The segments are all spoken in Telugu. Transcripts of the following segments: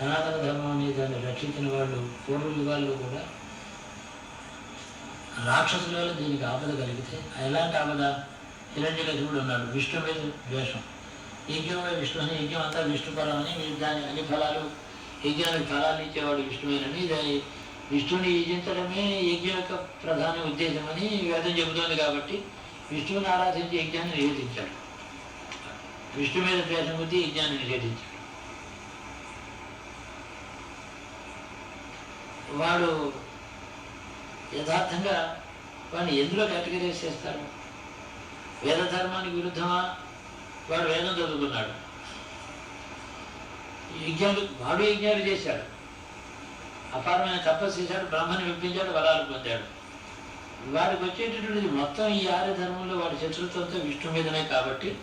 సనాతన ధర్మాన్ని దాన్ని రక్షించిన వాళ్ళు పూర్వయుగాల్లో కూడా రాక్షసుల వల్ల దీనికి ఆపద కలిగితే ఎలాంటి ఆపద? హిరణ్యకశిపుడు ఉన్నాడు విష్ణు మీద ద్వేషం. యజ్ఞంలో విష్ణు యజ్ఞం అంతా విష్ణుపరమని మీరు దాని అన్ని ఫలాలు యజ్ఞానికి ఫలాలు ఇచ్చేవాడు విష్ణువేనని దాని విష్ణుని యజించడమే యజ్ఞం యొక్క ప్రధాన ఉద్దేశమని వేదం చెబుతోంది కాబట్టి విష్ణువుని ఆరాధించి యజ్ఞాన్ని నిషేధించాడు. విష్ణు మీద ద్వేషం బుద్ధి యజ్ఞాన్ని నిషేధించాడు. వాడు యథార్థంగా వాడిని ఎందులో కేటగిరైజ్ చేస్తాడు వేద ధర్మానికి విరుద్ధమా? వాడు వేదం చదువుకున్నాడు. యజ్ఞాలు వాడు యజ్ఞాలు చేశాడు. అపారమైన తపస్సు చేశాడు బ్రహ్మని విప్పించాడు వరాలు పొందాడు. వాడికి వచ్చేటటువంటిది మొత్తం ఈ ఆర్య ధర్మంలో వాడి శత్రుత్వంతో విష్ణు మీదనే కాబట్టి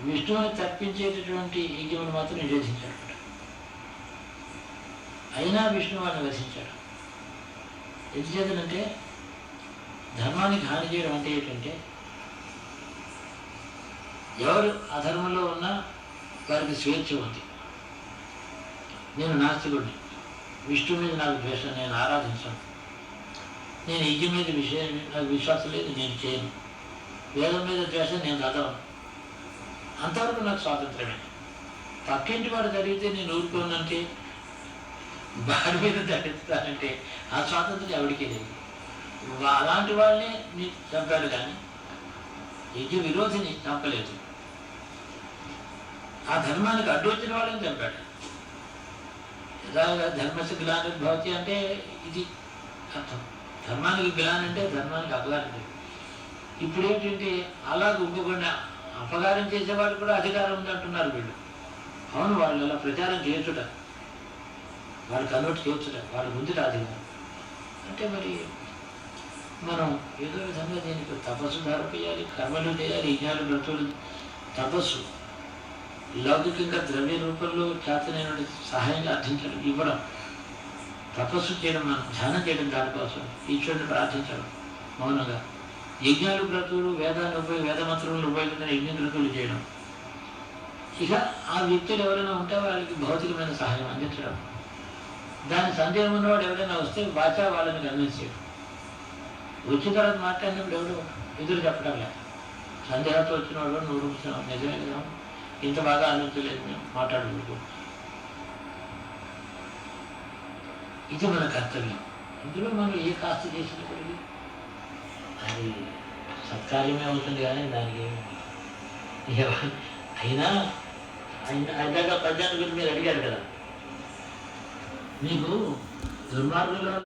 విష్ణువుని తప్పించేటటువంటి యజ్ఞమును మాత్రం నిషేధించాడు. అయినా విష్ణు వాడిని వసించాడు. ఎందుచేతనంటే ధర్మానికి హాని చేయడం అంటే ఏంటంటే ఎవరు అధర్మంలో ఉన్నా వారికి స్వేచ్ఛ ఉంది. నేను నాస్తికుడిని. విష్ణు మీద నాకు ద్వేషం నేను ఆరాధించను. నేను యజ్ఞం మీద విషయం నాకు విశ్వాసం లేదు నేను చేయను. వేదం మీద ద్వేషం నేను చదవను అంతవరకు నాకు స్వాతంత్రమే. పక్కింటి వాడు జరిగితే నేను ఊరుకోనంటే వాడి మీద దండిస్తానంటే ఆ స్వాతంత్రం ఎవరికీ లేదు. అలాంటి వాళ్ళని నీ చంపాడు కానీ యజ్ఞ విరోధిని చంపలేదు. ఆ ధర్మానికి అడ్డు వచ్చిన వాళ్ళని చంపాడు. యథాగా ధర్మస్య గ్లానిర్భవతి అంటే ఇది అర్థం. ధర్మానికి గ్లాన్ అంటే ధర్మానికి అపగారం ఇప్పుడు ఏంటంటే అలా ఇంకొకరిని అపగారం చేసేవాళ్ళు కూడా అధికారం ఉందంటున్నారు వీళ్ళు. అవును వాళ్ళు అలా ప్రచారం చేయొచ్చుట వాళ్ళు కన్వర్ట్ చేయొచ్చుట వాళ్ళ ముందు రాదు. అంటే మరి మనం ఏదో విధంగా దీనికి తపస్సు ధారపోయాలి కర్మలు చేయాలి యజ్ఞాలు వ్రతులు తపస్సు. లౌకికంగా ద్రవ్య రూపంలో చేతనైన సహాయంగా అర్థించడం ఇవ్వడం. తపస్సు చేయడం మనం ధ్యానం చేయడం దానికోసం ఈశ్వరుని ప్రార్థించడం మౌనంగా. యజ్ఞాలు క్రతువులు వేదాన్ని ఉపయోగ వేద మంత్రములు ఉపయోగించిన యజ్ఞ వ్రతులు చేయడం. ఇక ఆ వ్యక్తులు ఎవరైనా ఉంటే వాళ్ళకి భౌతికమైన సహాయం అందించడం. దాని సందేహం ఉన్నవాడు ఎవరైనా వస్తే బాచా వాళ్ళని గమనించాడు వచ్చిన తర్వాత మాట్లాడినప్పుడు ఎవడు ఎదురు చెప్పడం లేదు. సందేహంతో వచ్చిన వాడు నువ్వు రూపుతున్నావు నిజమే కదా ఇంత బాగా ఆలోచించలేదు మేము మాట్లాడుకుంటూ ఇది మన కర్తవ్యం. ఇందులో మనం ఏ కాస్త చేసినప్పటికీ అది సత్కార్యమే అవుతుంది కానీ దానికి అయినా అయినా ఆయన పద్యాన్ని గురించి మీరు అడిగారు కదా. మీకు దుర్మార్గుల